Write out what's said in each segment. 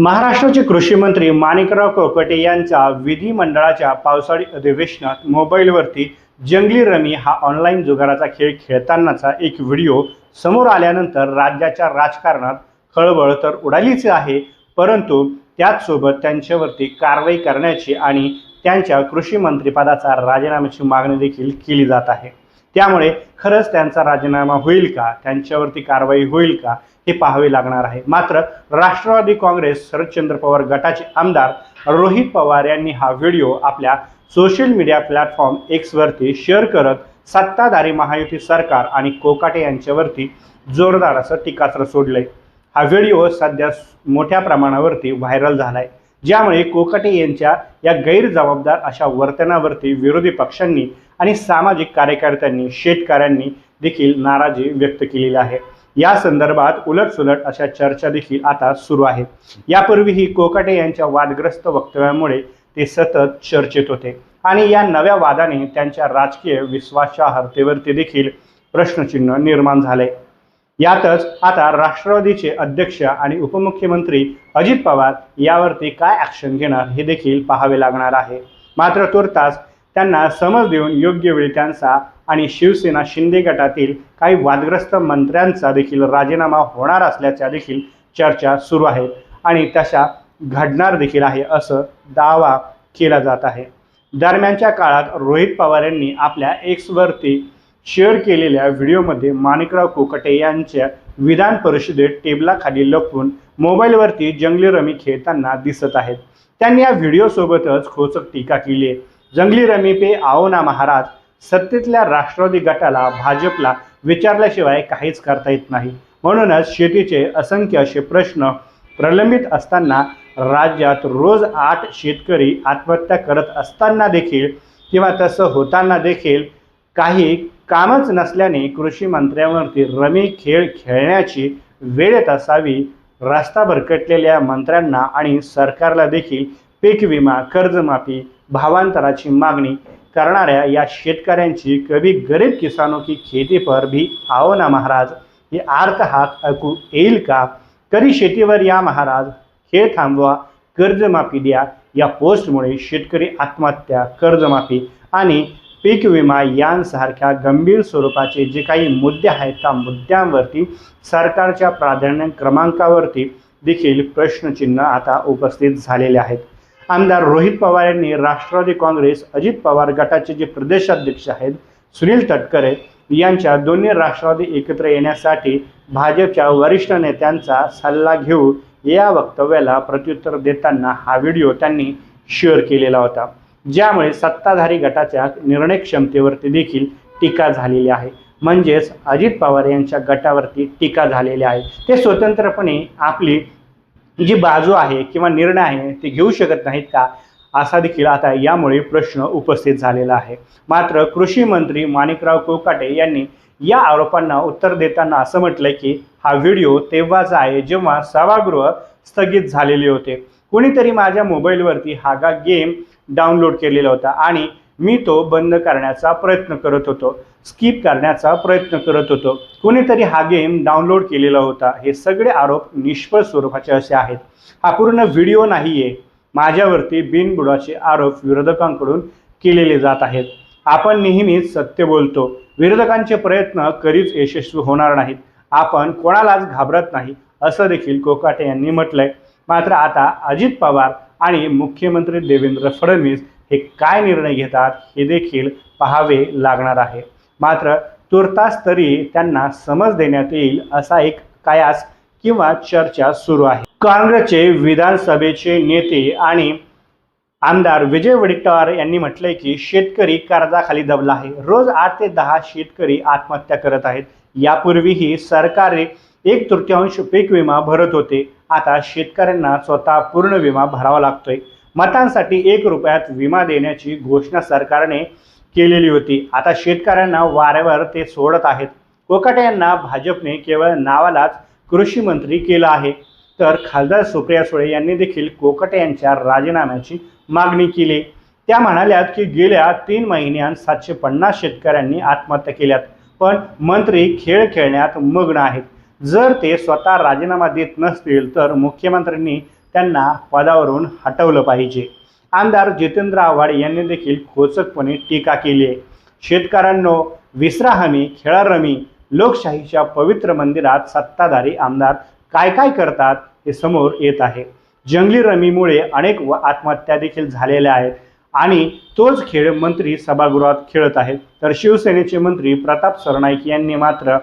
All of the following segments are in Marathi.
महाराष्ट्राचे कृषी मंत्री माणिकराव कोकटे यांचा विधिमंडळाच्या पावसाळी अधिवेशनात मोबाईलवरती जंगली रमी हा ऑनलाईन जुगाराचा खेळ खेळतानाचा एक व्हिडिओ समोर आल्यानंतर राज्याच्या राजकारणात खळबळ तर उडालीच आहे परंतु त्याचसोबत त्यांच्यावरती कारवाई करण्याची आणि त्यांच्या कृषी मंत्रिपदाचा राजीनाम्याची मागणी देखील केली जात आहे. त्यामुळे खरंच त्यांचा राजीनामा होईल का? त्यांच्यावरती कारवाई होईल का? हे पाहावे लागणार आहे. मात्र राष्ट्रवादी काँग्रेस शरदचंद्र पवार गटाचे आमदार रोहित पवार यांनी हा व्हिडिओ आपल्या सोशल मीडिया प्लॅटफॉर्म एक्सवरती शेअर करत सत्ताधारी महायुती सरकार आणि कोकाटे यांच्यावरती जोरदार असं टीकास्त्र सोडलंय. हा व्हिडिओ सध्या मोठ्या प्रमाणावरती व्हायरल झालाय. ज्यामुळे कोकाटे यांच्या या गैरजबाबदार अशा वर्तनावरती विरोधी पक्षांनी आणि सामाजिक कार्यकर्त्यांनी शेतकऱ्यांनी देखील नाराजी व्यक्त केलेली आहे. या संदर्भात उलटसुलट अशा चर्चा देखील आता सुरू आहे. यापूर्वीही कोकाटे यांच्या वादग्रस्त वक्तव्यामुळे ते सतत चर्चेत होते आणि या नव्या वादाने त्यांच्या राजकीय विश्वासार्हतेवरती देखील प्रश्नचिन्ह निर्माण झाले. यातच आता राष्ट्रवादीचे अध्यक्ष आणि उपमुख्यमंत्री अजित पवार यावरती काय ॲक्शन घेणार हे देखील पाहावे लागणार आहे. मात्र तुर्तास त्यांना समज देऊन योग्य वेळी त्यांचा आणि शिवसेना शिंदे गटातील काही वादग्रस्त मंत्र्यांचा देखील राजीनामा होणार असल्याच्या देखील चर्चा सुरू आहेत आणि तशा घडणार देखील आहे असं दावा केला जात आहे. दरम्यानच्या काळात रोहित पवार यांनी आपल्या एक्सवरती शेअर केलेल्या व्हिडिओमध्ये माणिकराव कोकटे यांच्या विधान परिषदेत टेबलाखाली लपवून मोबाईलवरती जंगली रमी खेळताना दिसत आहेत. त्यांनी या व्हिडिओसोबतच खोचक टीका केली आहे. जंगली रमी पे आओ ना महाराज सत्तेतल्या राष्ट्रवादी गटाला भाजपला विचारल्याशिवाय काहीच करता येत नाही. म्हणूनच शेतीचे असंख्य असे प्रश्न प्रलंबित असताना राज्यात रोज आठ शेतकरी आत्महत्या करत असताना देखील किंवा तसं होताना देखील काही कामच नसल्याने कृषी मंत्र्यांवरती रमी खेळ खेळण्याची वेळ येत असावी रस्ता भरकटलेल्या मंत्र्यांना आणि सरकारला देखील पीक विमा कर्जमाफी भावांतराची मागणी करणाऱ्या या शेतकऱ्यांची कवी गरीब किसानों की खेती पर भी आओ ना महाराज. हे आर्त हात ऐकू येईल का? कधी शेतीवर या महाराज. खेळ थांबवा कर्जमाफी द्या. या पोस्टमुळे शेतकरी आत्महत्या कर्जमाफी आणि पीक विमा यांसारख्या गंभीर स्वरूपाचे जे काही मुद्दे आहेत त्या मुद्द्यांवरती सरकारच्या प्राधान्य क्रमांकावरती देखील प्रश्नचिन्ह आता उपस्थित झालेले आहेत. आमदार रोहित पवार यांनी राष्ट्रवादी काँग्रेस अजित पवार गटाचे जे प्रदेशाध्यक्ष आहेत सुनील तटकरे यांच्या दोन्ही राष्ट्रवादी एकत्र येण्यासाठी भाजपच्या वरिष्ठ नेत्यांचा सल्ला घेऊ या वक्तव्याला प्रत्युत्तर देताना हा व्हिडिओ त्यांनी शेअर केलेला होता. ज्यामुळे सत्ताधारी गटाच्या निर्णय क्षमतेवरती देखील टीका झालेली आहे. म्हणजेच अजित पवार यांच्या गटावरती टीका झालेली आहे. ते स्वतंत्रपणे आपली जी बाजू आहे किंवा निर्णय आहे ते घेऊ शकत नाहीत का? असा देखील आता यामुळे प्रश्न उपस्थित झालेला आहे. मात्र कृषी मंत्री माणिकराव कोकाटे यांनी या आरोपांना उत्तर देताना असं म्हटलंय की हा व्हिडिओ तेव्हाचा आहे जेव्हा सभागृह स्थगित झालेले होते. कोणीतरी माझ्या मोबाईलवरती हा गा गेम डाउनलोड केलेला होता. आणि मी तो बंद करण्याचा प्रयत्न करत होतो. स्किप करण्याचा प्रयत्न करत होतो. कोणीतरी हा गेम डाउनलोड केलेला होता. हे सगळे आरोप निष्फळ स्वरूपाचे असे आहेत. हा पूर्ण व्हिडिओ नाही आहे माझ्यावरती बिनबुडाचे आरोप विरोधकांकडून केलेले जात आहेत. आपण नेहमीच सत्य बोलतो. विरोधकांचे प्रयत्न कधीच यशस्वी होणार नाहीत. आपण कोणालाच घाबरत नाही असं देखील कोकाटे यांनी म्हटलंय. मात्र आता अजित पवार आणि मुख्यमंत्री देवेंद्र फडणवीस हे काय निर्णय घेतात हे देखील पाहावे लागणार आहे. मात्र तुर्तास तरी त्यांना समज देण्यात येईल असा एक कयास किंवा चर्चा सुरू आहे. काँग्रेसचे विधानसभेचे नेते आणि आमदार विजय वडेट्टीवार यांनी म्हटलंय की शेतकरी कर्जाखाली दबला आहे. रोज आठ ते दहा शेतकरी आत्महत्या करत आहेत. यापूर्वीही सरकारी एक तृतीयांश पीक विमा भरत होते. आता शेतकऱ्यांना स्वतः पूर्ण विमा भरावा लागतोय. मतांसाठी एक रुपयात विमा देण्याची घोषणा सरकारने केलेली होती. आता शेतकऱ्यांना वाऱ्यावर ते सोडत आहेत. कोकाटे यांना भाजपने केवळ नावालाच कृषी मंत्री केलं आहे. तर खासदार सुप्रिया सुळे यांनी देखील कोकाटे यांच्या राजीनाम्याची मागणी केली. त्या म्हणाल्यात की गेल्या तीन महिन्यात सातशे पन्नास शेतकऱ्यांनी आत्महत्या केल्यात. पण मंत्री खेळ खेळण्यात मग्न आहेत. जर ते स्वतः राजीनामा देत नसतील तर मुख्यमंत्र्यांनी त्यांना पदावरून हटवलं पाहिजे. आमदार जितेंद्र आव्हाड यांनी देखील खोचकपणे टीका केली आहे. शेतकऱ्यांनो विसरा हमी खेळा रमी लोकशाहीच्या पवित्र मंदिरात सत्ताधारी आमदार काय काय करतात हे समोर येत आहे. जंगली रमीमुळे अनेक व आत्महत्या देखील झालेल्या आहेत आणि तोच खेळ मंत्री सभागृहात खेळत आहेत. तर शिवसेनेचे मंत्री प्रताप सरनाईक यांनी मात्र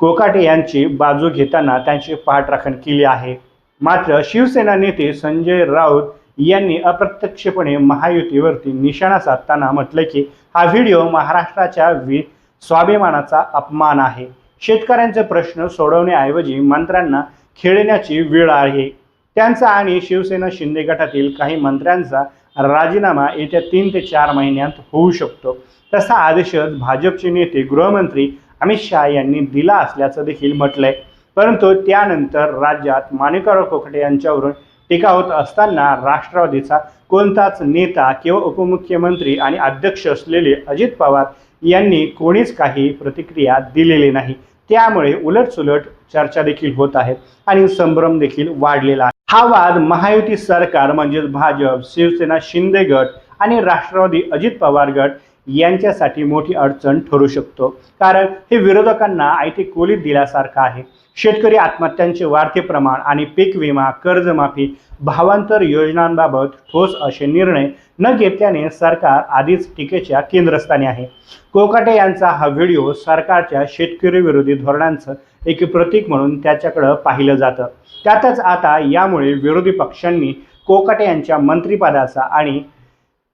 कोकाटे यांची बाजू घेताना त्यांची पाठराखण केली आहे. मात्र शिवसेना नेते संजय राऊत यांनी अप्रत्यक्षपणे महायुतीवरती निशाणा साधताना म्हटलं की हा व्हिडिओ महाराष्ट्राच्या वि स्वाभिमानाचा अपमान आहे. शेतकऱ्यांचे प्रश्न सोडवण्याऐवजी मंत्र्यांना खेळण्याची वेळ आहे. त्यांचा आणि शिवसेना शिंदे गटातील काही मंत्र्यांचा राजीनामा येत्या तीन ते चार महिन्यात होऊ शकतो. तसा आदेशच भाजपचे नेते गृहमंत्री अमित शहा यांनी दिला असल्याचं देखील म्हटलंय. परंतु त्यानंतर राज्यात माणिकराव कोकटे यांच्यावरून टीका होत असताना राष्ट्रवादीचा कोणताच नेता किंवा उपमुख्यमंत्री आणि अध्यक्ष असलेले अजित पवार यांनी कोणीच काही प्रतिक्रिया दिलेली नाही. त्यामुळे उलटसुलट चर्चा देखील होत आहेत आणि संभ्रम देखील वाढलेला आहे. हा वाद महायुती सरकार म्हणजेच भाजप शिवसेना शिंदे गट आणि राष्ट्रवादी अजित पवार गट यांच्यासाठी मोठी अडचण ठरू शकतो. कारण हे विरोधकांना आयटी कोलीत दिल्यासारखं आहे. शेतकरी आत्महत्यांचे वाढते प्रमाण आणि पीक विमा कर्जमाफी भावांतर योजनांबाबत ठोस असे निर्णय न घेतल्याने सरकार आधीच टीकेच्या केंद्रस्थानी आहे. कोकाटे यांचा हा व्हिडिओ सरकारच्या शेतकरी विरोधी धोरणांचं एक प्रतीक म्हणून त्याच्याकडं पाहिलं जातं. त्यातच आता यामुळे विरोधी पक्षांनी कोकाटे यांच्या मंत्रिपदाचा आणि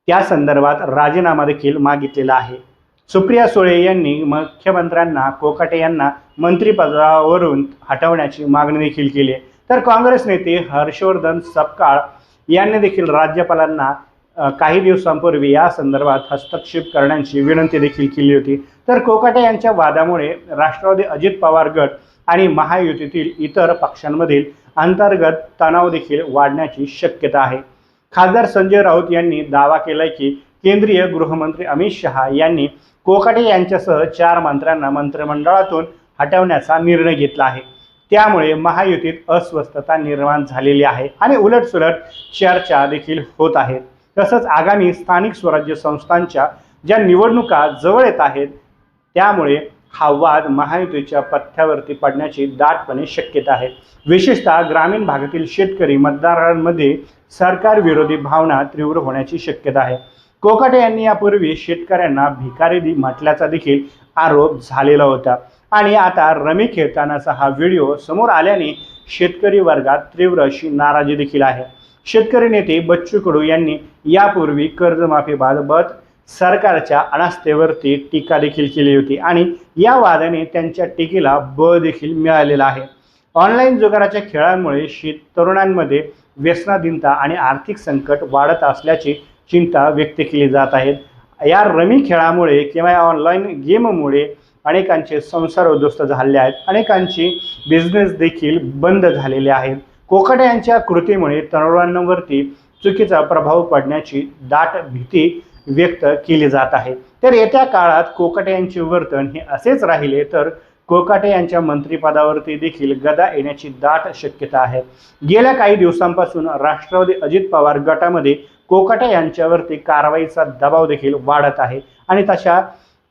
त्या संदर्भात राजीनामा देखील मागितलेला आहे. सुप्रिया सुळे यांनी मुख्यमंत्र्यांना कोकाटे यांना मंत्रिपदावरून हटवण्याची मागणी देखील केली आहे. तर काँग्रेस नेते हर्षवर्धन सपकाळ यांनी देखील राज्यपालांना काही दिवसांपूर्वी या संदर्भात हस्तक्षेप करण्याची विनंती देखील केली होती. तर कोकाटे यांच्या वादामुळे राष्ट्रवादी अजित पवार गट आणि महायुतीतील इतर पक्षांमधील अंतर्गत तणाव देखील वाढण्याची शक्यता आहे. खासदार संजय राऊत यांनी दावा केलाय की केंद्रीय गृहमंत्री अमित शहा यांनी कोकाटे यांच्यासह चार मंत्र्यांना मंत्रिमंडळातून हटवण्याचा निर्णय घेतला आहे. त्यामुळे महायुतीत अस्वस्थता निर्माण झालेली आहे आणि उलटसुलट चर्चा देखील होत आहेत तसंच आगामी स्थानिक स्वराज्य संस्थांच्या ज्या निवडणुका जवळ येत आहेत त्यामुळे हा वाद महायुतीच्या पथ्यावरती पडण्याची दाटपणे शक्यता आहे. विशेषतः ग्रामीण भागातील शेतकरी मतदारांमध्ये सरकारविरोधी भावना तीव्र होण्याची शक्यता आहे. कोकाटे यांनी यापूर्वी शेतकऱ्यांना भिकारी म्हटल्याचा देखील आरोप झालेला होता. आणि आता रमी खेळतानाचा हा व्हिडिओ समोर आल्याने शेतकरी वर्गात तीव्र अशी नाराजी देखील आहे. शेतकरी नेते बच्चू कडू यांनी यापूर्वी कर्जमाफीबाबत सरकारच्या अनास्थेवरती टीका देखील केली होती. आणि या वादाने त्यांच्या टीकेला बळ देखील मिळालेला आहे. ऑनलाईन जुगाराच्या खेळांमुळे शेत तरुणांमध्ये व्यसनाधीनता आणि आर्थिक संकट वाढत असल्याची चिंता व्यक्त केली जात आहेत या रमी खेळामुळे किंवा या ऑनलाईन गेममुळे अनेकांचे संसार उद्ध्वस्त झाले आहेत. अनेकांची बिझनेस देखील बंद झालेले आहेत. कोकाटे यांच्या कृतीमुळे तरुणांवरती चुकीचा प्रभाव पडण्याची दाट भीती व्यक्त केली जात आहे. तर येत्या काळात कोकाटे यांचे वर्तन हे असेच राहिले तर कोकाटे यांच्या मंत्रिपदावरती देखील गदा येण्याची दाट शक्यता आहे. गेल्या काही दिवसांपासून राष्ट्रवादी अजित पवार गटामध्ये कोकाटे यांच्यावरती कारवाईचा दबाव देखील वाढत आहे आणि तशा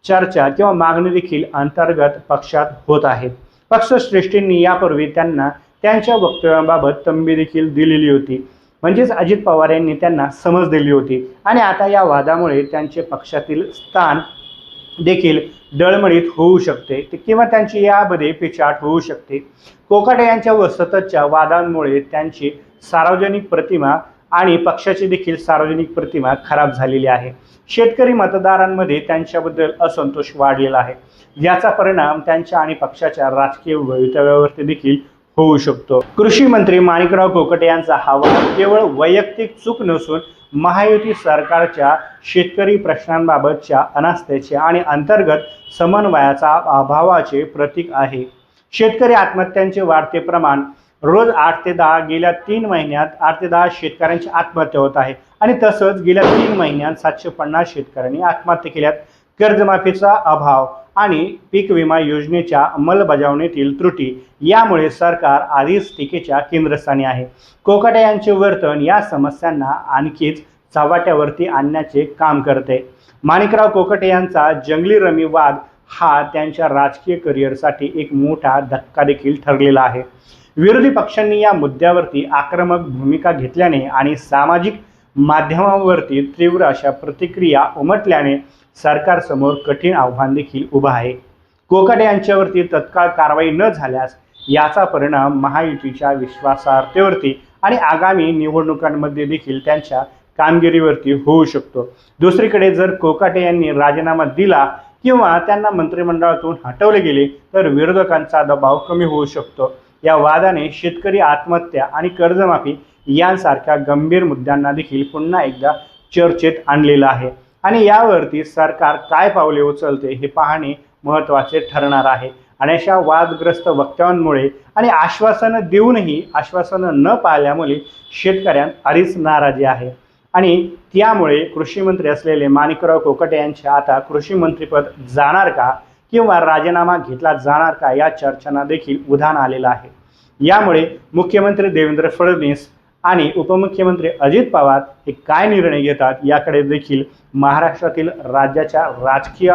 चर्चा किंवा मागणी देखील अंतर्गत पक्षात होत आहेत पक्षश्रेष्ठींनी यापूर्वी त्यांना त्यांच्या वक्तव्याबाबत तंबी देखील दिलेली होती. म्हणजेच अजित पवार यांनी त्यांना समज दिली होती. आणि आता या वादामुळे त्यांचे पक्षातील स्थान देखील डळमळीत होऊ शकते. किंवा त्यांची यामध्ये पिछाट होऊ शकते. कोकाटे यांच्या व सततच्या वादांमुळे त्यांची सार्वजनिक प्रतिमा आणि पक्षाची देखील सार्वजनिक प्रतिमा खराब झालेली आहे. शेतकरी मतदारांमध्ये त्यांच्याबद्दल असंतोष वाढलेला आहे. याचा परिणाम त्यांच्या आणि पक्षाच्या राजकीय भवितव्यावरती देखील होऊ शकतो. कृषी मंत्री माणिकराव कोकटे यांचा हा वाद केवळ वैयक्तिक चूक नसून महायुती सरकारच्या शेतकरी प्रश्नांबाबतच्या अनास्थेचे आणि अंतर्गत समन्वयाचा अभावाचे प्रतीक आहे. शेतकरी आत्महत्यांचे वाढते प्रमाण रोज आठ ते दहा गेल्या तीन महिन्यात आठ ते दहा शेतकऱ्यांची आत्महत्या होत आहे आणि तसंच गेल्या तीन महिन्यात सातशे पन्नास शेतकऱ्यांनी आत्महत्या केल्यात. कर्जमाफीचा अभाव आणि पीक विमा योजनेच्या अंमलबजावणीतील त्रुटी यामुळे सरकार आधीच टीकेच्या केंद्रस्थानी आहे. कोकाटे यांचे वर्तन या समस्यांना आणखीच चव्हाट्यावरती आणण्याचे काम करते. माणिकराव कोकटे यांचा जंगली रमी वाद हा त्यांच्या राजकीय करिअरसाठी एक मोठा धक्का देखील ठरलेला आहे. विरोधी पक्षांनी या मुद्द्यावरती आक्रमक भूमिका घेतल्याने आणि सामाजिक माध्यमावरती तीव्र अशा प्रतिक्रिया उमटल्याने सरकारसमोर कठीण आव्हान देखील उभं आहे. कोकाटे यांच्यावरती तत्काळ कारवाई न झाल्यास याचा परिणाम महायुतीच्या विश्वासार्हतेवरती आणि आगामी निवडणुकांमध्ये देखील त्यांच्या कामगिरीवरती होऊ शकतो. दुसरीकडे जर कोकाटे यांनी राजीनामा दिला किंवा त्यांना मंत्रिमंडळातून हटवले गेले तर विरोधकांचा दबाव कमी होऊ शकतो. या वादाने शेतकरी आत्महत्या आणि कर्जमाफी यांसारख्या गंभीर मुद्द्यांना देखील पुन्हा एकदा चर्चेत आणलेलं आहे. आणि यावरती सरकार काय पावले उचलते हे पाहणे महत्त्वाचे ठरणार आहे. आणि अशा वादग्रस्त वक्तव्यांमुळे आणि आश्वासनं देऊनही आश्वासनं न पाळल्यामुळे शेतकऱ्यांत आधीच नाराजी आहे. आणि त्यामुळे कृषीमंत्री असलेले माणिकराव कोकटे यांचे आता कृषीमंत्रीपद जाणार का किंवा राजीनामा घेतला जाणार का या चर्चांना देखील उधाण आलेलं आहे. यामुळे मुख्यमंत्री देवेंद्र फडणवीस आणि उपमुख्यमंत्री अजित पवार हे काय निर्णय घेतात याकडे देखील महाराष्ट्रातील राज्याच्या राजकीय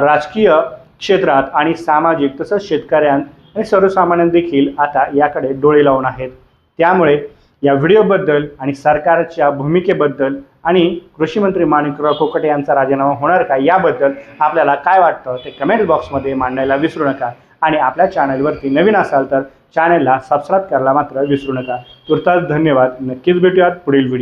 राजकीय क्षेत्रात आणि सामाजिक तसंच शेतकऱ्यां आणि सर्वसामान्यां देखील आता याकडे डोळे लावून आहेत. त्यामुळे या व्हिडिओबद्दल आणि सरकारच्या भूमिकेबद्दल आणि कृषीमंत्री माणिकराव कोकटे यांचा राजीनामा होणार का याबद्दल आपल्याला काय वाटतं ते कमेंट बॉक्समध्ये मांडायला विसरू नका. आणि आपल्या चॅनलवरती नवीन असाल तर चॅनलला सबस्क्राईब करायला मात्र विसरू नका. तुर्तास धन्यवाद. नक्कीच भेटूयात पुढील व्हिडिओ